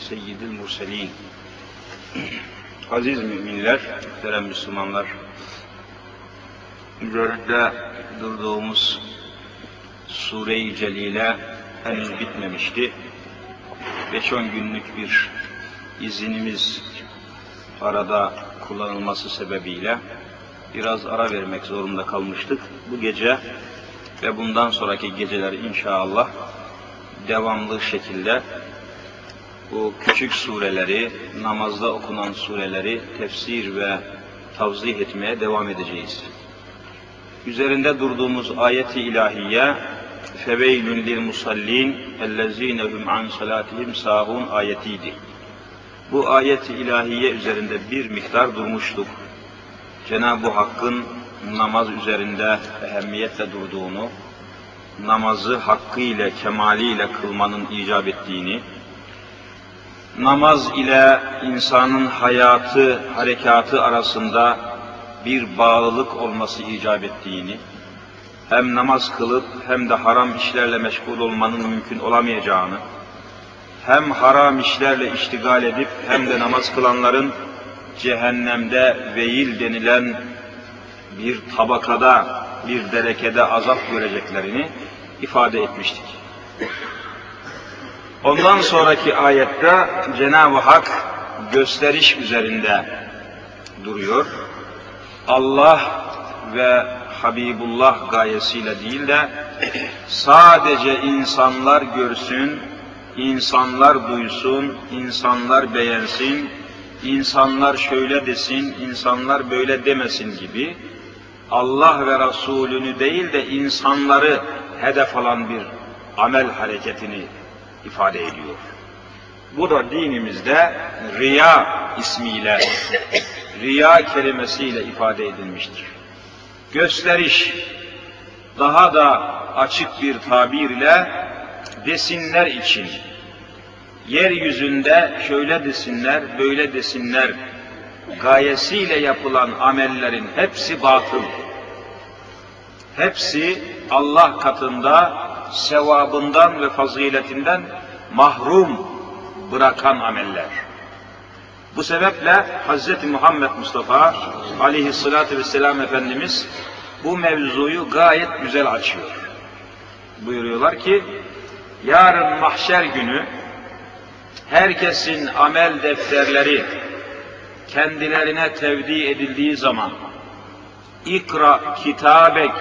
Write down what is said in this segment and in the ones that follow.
seyyidil murselin. Aziz müminler, muhterem Müslümanlar, üzerinde durduğumuz Sure-i Celile henüz bitmemişti. 5-10 günlük bir izinimiz arada kullanılması sebebiyle biraz ara vermek zorunda kalmıştık. Bu gece ve bundan sonraki geceler inşallah devamlı şekilde bu küçük sureleri, namazda okunan sureleri tefsir ve tavzih etmeye devam edeceğiz. Üzerinde durduğumuz ayeti ilahiye lil musallin ellezine hum an salatihim sahun ayetiydi. Bu ayeti ilahiye üzerinde bir miktar durmuştuk. Cenab-ı Hakk'ın namaz üzerinde ehemmiyetle durduğunu, namazı hakkıyla, kemaliyle kılmanın icap ettiğini, namaz ile insanın hayatı, harekatı arasında bir bağlılık olması icap ettiğini, hem namaz kılıp hem de haram işlerle meşgul olmanın mümkün olamayacağını, hem haram işlerle iştigal edip hem de namaz kılanların cehennemde veil denilen bir tabakada, bir derekede azap göreceklerini ifade etmiştik. Ondan sonraki ayette Cenab-ı Hak gösteriş üzerinde duruyor. Allah ve Habibullah gayesiyle değil de sadece insanlar görsün, insanlar duysun, insanlar beğensin, insanlar şöyle desin, insanlar böyle demesin gibi Allah ve Resulünü değil de insanları hedef alan bir amel hareketini ifade ediyor. Bu da dinimizde riya ismiyle, riya kelimesiyle ifade edilmiştir. Gösteriş, daha da açık bir tabirle desinler için, yeryüzünde şöyle desinler, böyle desinler gayesiyle yapılan amellerin hepsi batıl. Hepsi Allah katında sevabından ve faziletinden mahrum bırakan ameller. Bu sebeple Hz. Muhammed Mustafa aleyhissalatü vesselam Efendimiz bu mevzuyu gayet güzel açıyor. Buyuruyorlar ki, yarın mahşer günü herkesin amel defterleri kendilerine tevdi edildiği zaman ikra kitabek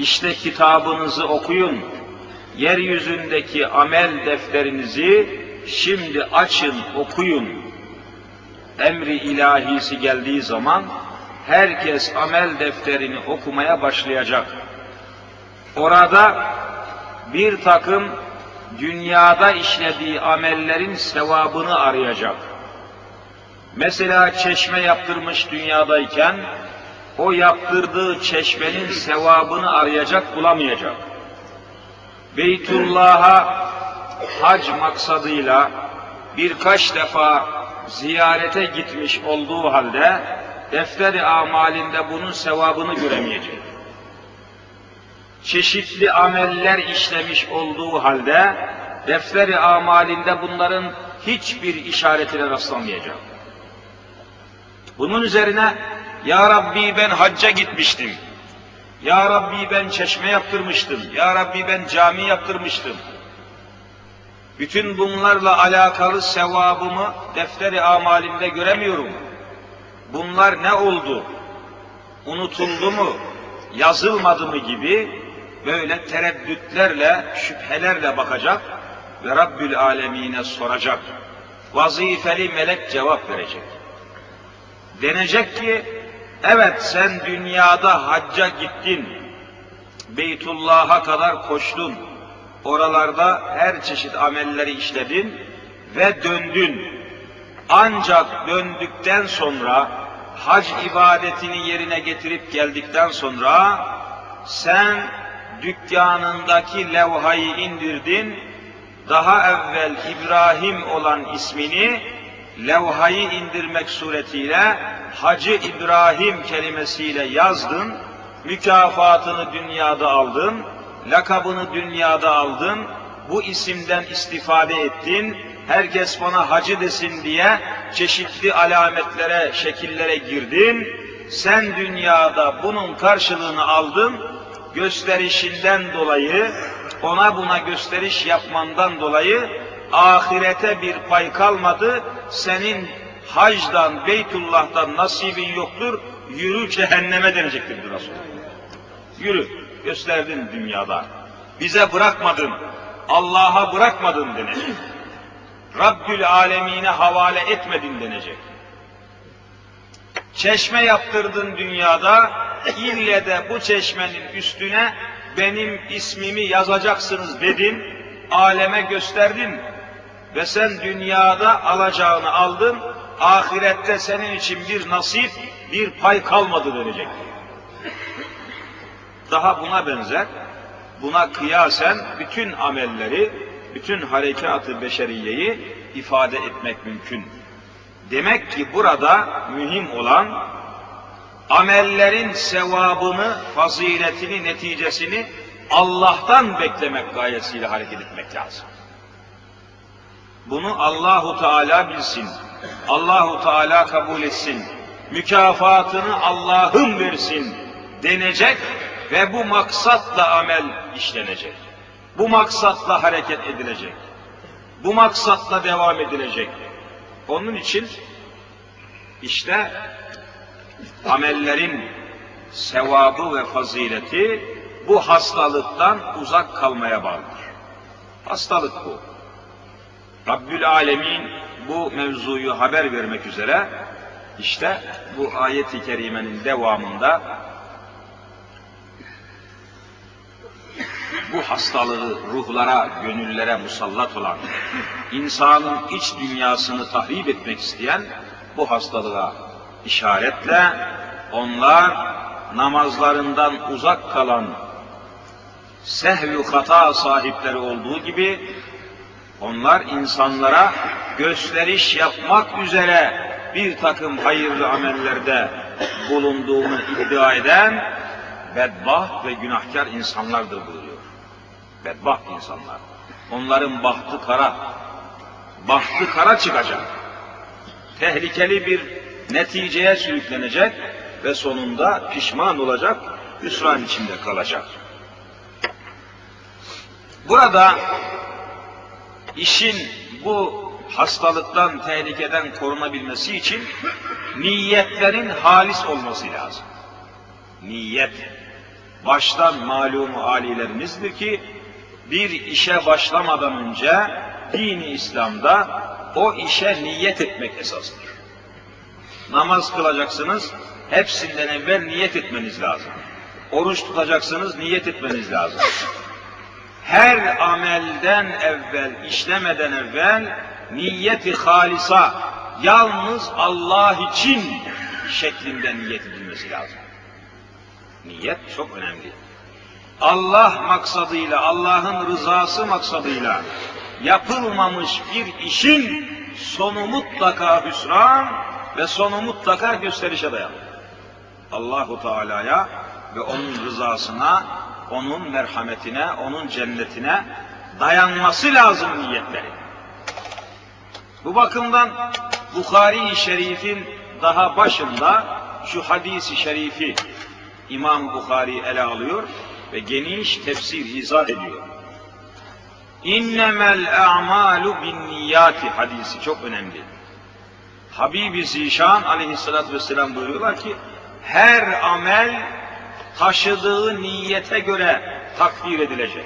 işte kitabınızı okuyun. Yeryüzündeki amel defterinizi şimdi açın, okuyun. Emri ilahisi geldiği zaman herkes amel defterini okumaya başlayacak. Orada bir takım dünyada işlediği amellerin sevabını arayacak. Mesela çeşme yaptırmış dünyadayken o yaptırdığı çeşmenin sevabını arayacak, bulamayacak. Beytullah'a hac maksadıyla birkaç defa ziyarete gitmiş olduğu halde defteri amalinde bunun sevabını göremeyecek. Çeşitli ameller işlemiş olduğu halde defteri amalinde bunların hiçbir işaretine rastlamayacak. Bunun üzerine Ya Rabbi ben hacca gitmiştim. Ya Rabbi ben çeşme yaptırmıştım. Ya Rabbi ben cami yaptırmıştım. Bütün bunlarla alakalı sevabımı defteri amalimde göremiyorum. Bunlar ne oldu? Unutuldu mu? Yazılmadı mı gibi böyle tereddütlerle, şüphelerle bakacak ve Rabbül Alemine soracak. Vazifeli melek cevap verecek. Denecek ki, evet sen dünyada hacca gittin, Beytullah'a kadar koştun, oralarda her çeşit amelleri işledin ve döndün. Ancak döndükten sonra, hac ibadetini yerine getirip geldikten sonra, sen dükkanındaki levhayı indirdin, daha evvel İbrahim olan ismini levhayı indirmek suretiyle Hacı İbrahim kelimesiyle yazdın, mükafatını dünyada aldın, lakabını dünyada aldın, bu isimden istifade ettin, herkes bana hacı desin diye çeşitli alametlere, şekillere girdin. Sen dünyada bunun karşılığını aldın. Gösterişinden dolayı, ona buna gösteriş yapmandan dolayı ahirete bir pay kalmadı. Senin hacdan, Beytullah'tan nasibin yoktur. Yürü cehenneme denecektir Resulullah. Yürü, gösterdin dünyada. Bize bırakmadın, Allah'a bırakmadın denecek. Rabbül alemine havale etmedin denecek. Çeşme yaptırdın dünyada, ille de bu çeşmenin üstüne benim ismimi yazacaksınız dedin, aleme gösterdin ve sen dünyada alacağını aldın, ahirette senin için bir nasip, bir pay kalmadı denecek. Daha buna benzer, buna kıyasen bütün amelleri, bütün harekatı beşeriyeyi ifade etmek mümkün. Demek ki burada mühim olan amellerin sevabını, faziletini, neticesini Allah'tan beklemek gayesiyle hareket etmek lazım. Bunu Allahu Teala bilsin. Allahu Teala kabul etsin. Mükafatını Allah'ım versin denecek ve bu maksatla amel işlenecek. Bu maksatla hareket edilecek. Bu maksatla devam edilecek. Onun için işte amellerin sevabı ve fazileti bu hastalıktan uzak kalmaya bağlıdır. Hastalık bu. Rabbül Alemin bu mevzuyu haber vermek üzere işte bu ayet-i kerimenin devamında bu hastalığı ruhlara, gönüllere musallat olan, insanın iç dünyasını tahrip etmek isteyen bu hastalığa işaretle onlar namazlarından uzak kalan sehvü hata sahipleri olduğu gibi onlar insanlara gösteriş yapmak üzere bir takım hayırlı amellerde bulunduğunu iddia eden bedbaht ve günahkar insanlardır buyuruyor. Bedbaht insanlar. Onların bahtı kara. Bahtı kara çıkacak. Tehlikeli bir neticeye sürüklenecek ve sonunda pişman olacak, hüsran içinde kalacak. Burada işin bu hastalıktan, tehlikeden korunabilmesi için niyetlerin halis olması lazım. Niyet, baştan malumu alilerimizdir ki, bir işe başlamadan önce dini İslam'da o işe niyet etmek esastır. Namaz kılacaksınız, hepsinden evvel niyet etmeniz lazım. Oruç tutacaksınız, niyet etmeniz lazım her amelden evvel, işlemeden evvel niyeti halisa, yalnız Allah için şeklinde niyet edilmesi lazım. Niyet çok önemli. Allah maksadıyla, Allah'ın rızası maksadıyla yapılmamış bir işin sonu mutlaka hüsran ve sonu mutlaka gösterişe dayanır. Allahu Teala'ya ve onun rızasına onun merhametine, onun cennetine dayanması lazım niyetleri. Bu bakımdan Bukhari-i Şerif'in daha başında şu hadisi şerifi İmam Bukhari ele alıyor ve geniş tefsir izah ediyor. İnnemel a'malu bin niyati hadisi çok önemli. Habibi Zişan aleyhissalatü vesselam buyuruyorlar ki her amel taşıdığı niyete göre takdir edilecek.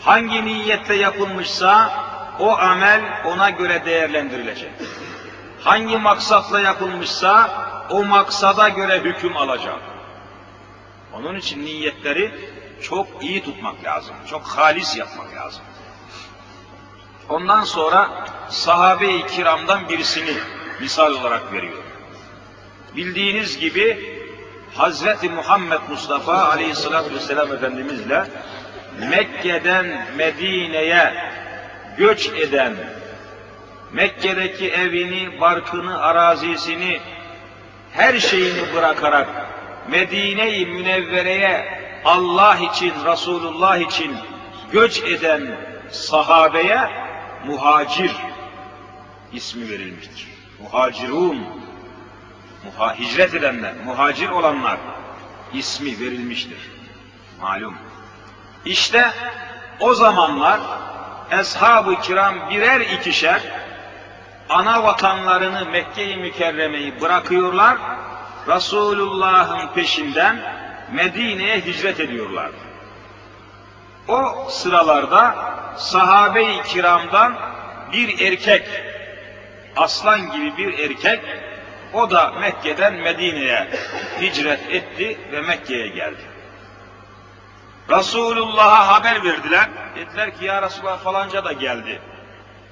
Hangi niyette yapılmışsa o amel ona göre değerlendirilecek. Hangi maksatla yapılmışsa o maksada göre hüküm alacak. Onun için niyetleri çok iyi tutmak lazım. Çok halis yapmak lazım. Ondan sonra sahabe-i kiramdan birisini misal olarak veriyor. Bildiğiniz gibi Hazreti Muhammed Mustafa Aleyhisselatü Vesselam Efendimizle Mekke'den Medine'ye göç eden, Mekke'deki evini, barkını, arazisini, her şeyini bırakarak Medine-i Münevvere'ye Allah için, Resulullah için göç eden sahabeye muhacir ismi verilmiştir. Muhacirun, muha, hicret edenler, muhacir olanlar ismi verilmiştir. Malum. İşte o zamanlar Eshab-ı kiram birer ikişer ana vatanlarını Mekke-i Mükerreme'yi bırakıyorlar, Resulullah'ın peşinden Medine'ye hicret ediyorlar. O sıralarda sahabe-i kiramdan bir erkek, aslan gibi bir erkek, o da Mekke'den Medine'ye hicret etti ve Mekke'ye geldi. Resulullah'a haber verdiler. Dediler ki ya Resulullah falanca da geldi.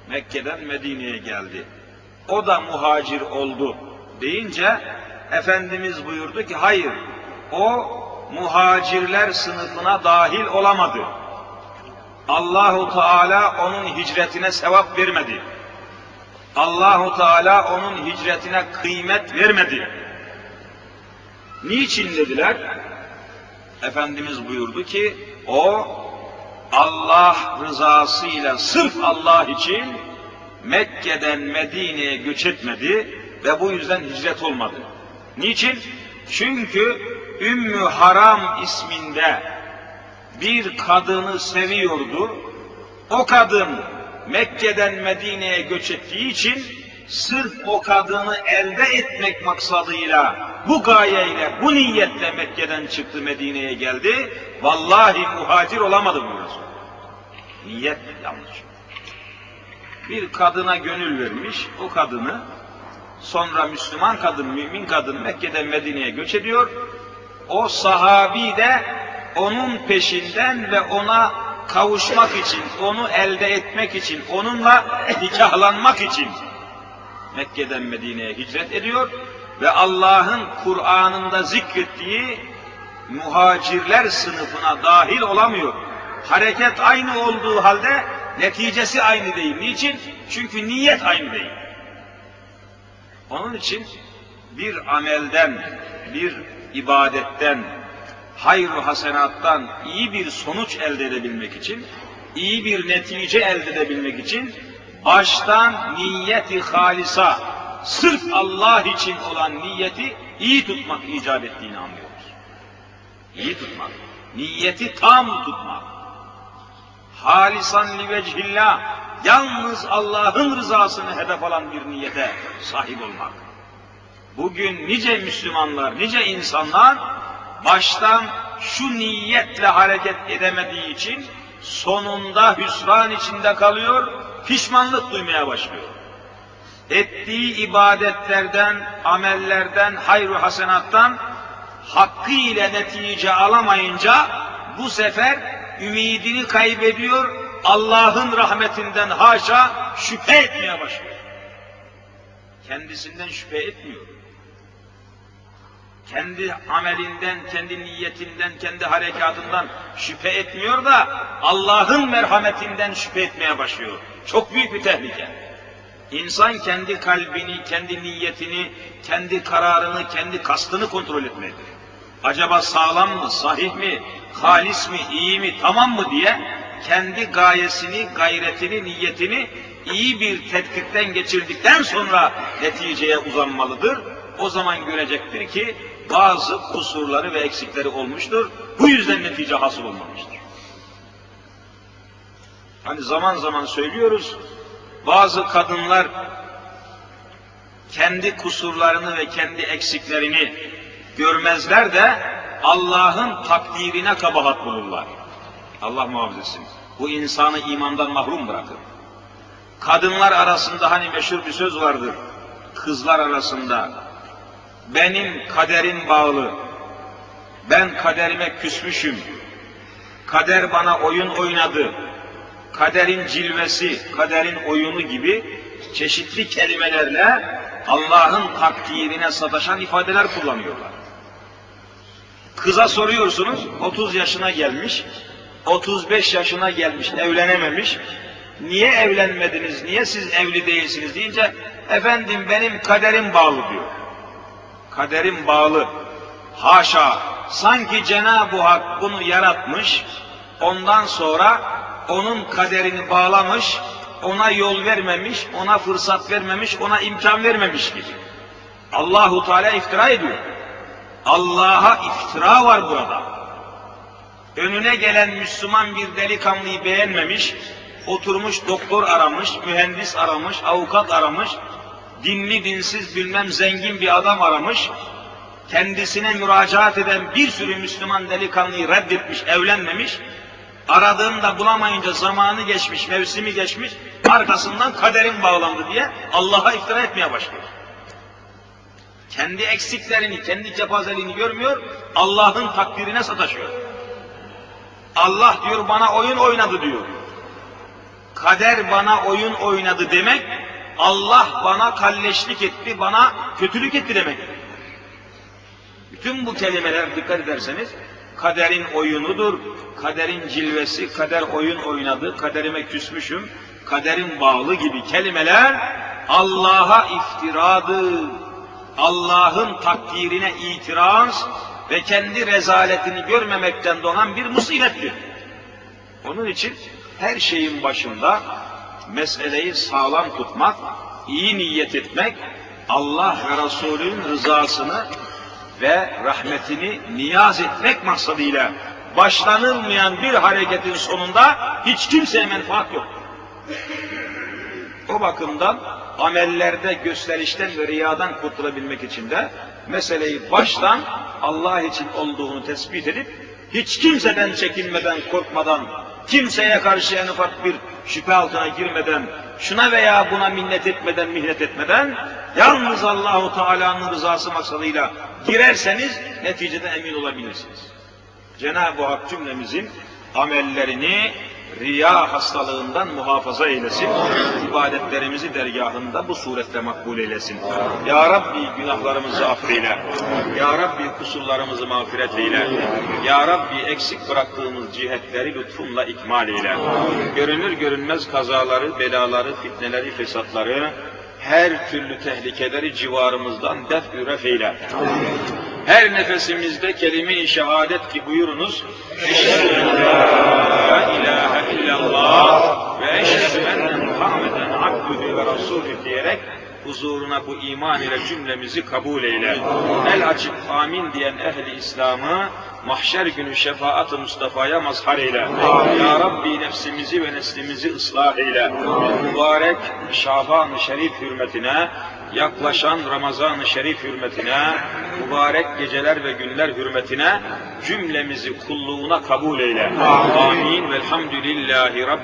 Mekke'den Medine'ye geldi. O da muhacir oldu deyince Efendimiz buyurdu ki hayır o muhacirler sınıfına dahil olamadı. Allahu Teala onun hicretine sevap vermedi. Allahu Teala onun hicretine kıymet vermedi. Niçin dediler? Efendimiz buyurdu ki o Allah rızasıyla sırf Allah için Mekke'den Medine'ye göç etmedi ve bu yüzden hicret olmadı. Niçin? Çünkü Ümmü Haram isminde bir kadını seviyordu. O kadın Mekke'den Medine'ye göç ettiği için sırf o kadını elde etmek maksadıyla bu gayeyle, bu niyetle Mekke'den çıktı Medine'ye geldi. Vallahi muhacir olamadı bu Resul. Niyet yanlış. Bir kadına gönül vermiş, o kadını sonra Müslüman kadın, mümin kadın Mekke'den Medine'ye göç ediyor. O sahabi de onun peşinden ve ona kavuşmak için, onu elde etmek için, onunla nikahlanmak için Mekke'den Medine'ye hicret ediyor ve Allah'ın Kur'an'ında zikrettiği muhacirler sınıfına dahil olamıyor. Hareket aynı olduğu halde neticesi aynı değil. Niçin? Çünkü niyet aynı değil. Onun için bir amelden, bir ibadetten, hayru hasenattan iyi bir sonuç elde edebilmek için, iyi bir netice elde edebilmek için baştan niyeti halisa, sırf Allah için olan niyeti iyi tutmak icap ettiğini anlıyoruz. İyi tutmak, niyeti tam tutmak. Halisan li vecihillah, yalnız Allah'ın rızasını hedef alan bir niyete sahip olmak. Bugün nice Müslümanlar, nice insanlar baştan şu niyetle hareket edemediği için sonunda hüsran içinde kalıyor, pişmanlık duymaya başlıyor. Ettiği ibadetlerden, amellerden, hayru hasenattan hakkı ile netice alamayınca bu sefer ümidini kaybediyor, Allah'ın rahmetinden haşa şüphe etmeye başlıyor. Kendisinden şüphe etmiyor. Kendi amelinden, kendi niyetinden, kendi harekatından şüphe etmiyor da Allah'ın merhametinden şüphe etmeye başlıyor. Çok büyük bir tehlike. İnsan kendi kalbini, kendi niyetini, kendi kararını, kendi kastını kontrol etmelidir. Acaba sağlam mı, sahih mi, halis mi, iyi mi, tamam mı diye kendi gayesini, gayretini, niyetini iyi bir tetkikten geçirdikten sonra neticeye uzanmalıdır. O zaman görecektir ki bazı kusurları ve eksikleri olmuştur. Bu yüzden netice hasıl olmamıştır. Hani zaman zaman söylüyoruz, bazı kadınlar kendi kusurlarını ve kendi eksiklerini görmezler de Allah'ın takdirine kabahat bulurlar. Allah muhafaza etsin. Bu insanı imandan mahrum bırakır. Kadınlar arasında hani meşhur bir söz vardır. Kızlar arasında benim kaderim bağlı. Ben kaderime küsmüşüm. Kader bana oyun oynadı. Kaderin cilvesi, kaderin oyunu gibi çeşitli kelimelerle Allah'ın takdirine sataşan ifadeler kullanıyorlar. Kıza soruyorsunuz, 30 yaşına gelmiş, 35 yaşına gelmiş, evlenememiş. Niye evlenmediniz, niye siz evli değilsiniz deyince, efendim benim kaderim bağlı diyor. Kaderim bağlı. Haşa, sanki Cenab-ı Hak bunu yaratmış, ondan sonra onun kaderini bağlamış, ona yol vermemiş, ona fırsat vermemiş, ona imkan vermemiş gibi. Allahu Teala iftira ediyor. Allah'a iftira var burada. Önüne gelen Müslüman bir delikanlıyı beğenmemiş, oturmuş doktor aramış, mühendis aramış, avukat aramış, dinli dinsiz bilmem zengin bir adam aramış, kendisine müracaat eden bir sürü Müslüman delikanlıyı reddetmiş, evlenmemiş, aradığında bulamayınca zamanı geçmiş, mevsimi geçmiş, arkasından kaderin bağlandı diye Allah'a iftira etmeye başlıyor. Kendi eksiklerini, kendi kepazeliğini görmüyor, Allah'ın takdirine sataşıyor. Allah diyor bana oyun oynadı diyor. Kader bana oyun oynadı demek, Allah bana kalleşlik etti, bana kötülük etti demek. Bütün bu kelimeler dikkat ederseniz, kaderin oyunudur, kaderin cilvesi, kader oyun oynadı, kaderime küsmüşüm, kaderin bağlı gibi kelimeler Allah'a iftiradır. Allah'ın takdirine itiraz ve kendi rezaletini görmemekten doğan bir musibettir. Onun için her şeyin başında meseleyi sağlam tutmak, iyi niyet etmek, Allah ve Resulünün rızasını ve rahmetini niyaz etmek maksadıyla başlanılmayan bir hareketin sonunda hiç kimseye menfaat yok. O bakımdan amellerde gösterişten ve riyadan kurtulabilmek için de meseleyi baştan Allah için olduğunu tespit edip hiç kimseden çekinmeden, korkmadan, kimseye karşı en ufak bir şüphe altına girmeden, şuna veya buna minnet etmeden, mihnet etmeden, yalnız Allahu Teala'nın rızası maksadıyla girerseniz neticede emin olabilirsiniz. Cenab-ı Hak cümlemizin amellerini riya hastalığından muhafaza eylesin. İbadetlerimizi dergahında bu surette makbul eylesin. Ya Rabbi günahlarımızı affeyle. Ya Rabbi kusurlarımızı mağfiret eyle. Ya Rabbi eksik bıraktığımız cihetleri lütfunla ikmal eyle. Görünür görünmez kazaları, belaları, fitneleri, fesatları, her türlü tehlikeleri civarımızdan def-ü eyle. Her nefesimizde kelime-i şehadet ki buyurunuz. Eşhedü illallah ve eşhedü enne Muhammeden abdühü ve rasulü diyerek huzuruna bu iman ile cümlemizi kabul eyle. El açıp amin diyen ehli İslam'ı mahşer günü şefaat-ı Mustafa'ya mazhar eyle. Ya Rabbi nefsimizi ve neslimizi ıslah eyle. Mübarek Şaban-ı Şerif hürmetine, yaklaşan Ramazan-ı Şerif hürmetine, mübarek geceler ve günler hürmetine cümlemizi kulluğuna kabul eyle. Amin. Velhamdülillahi Rabbi.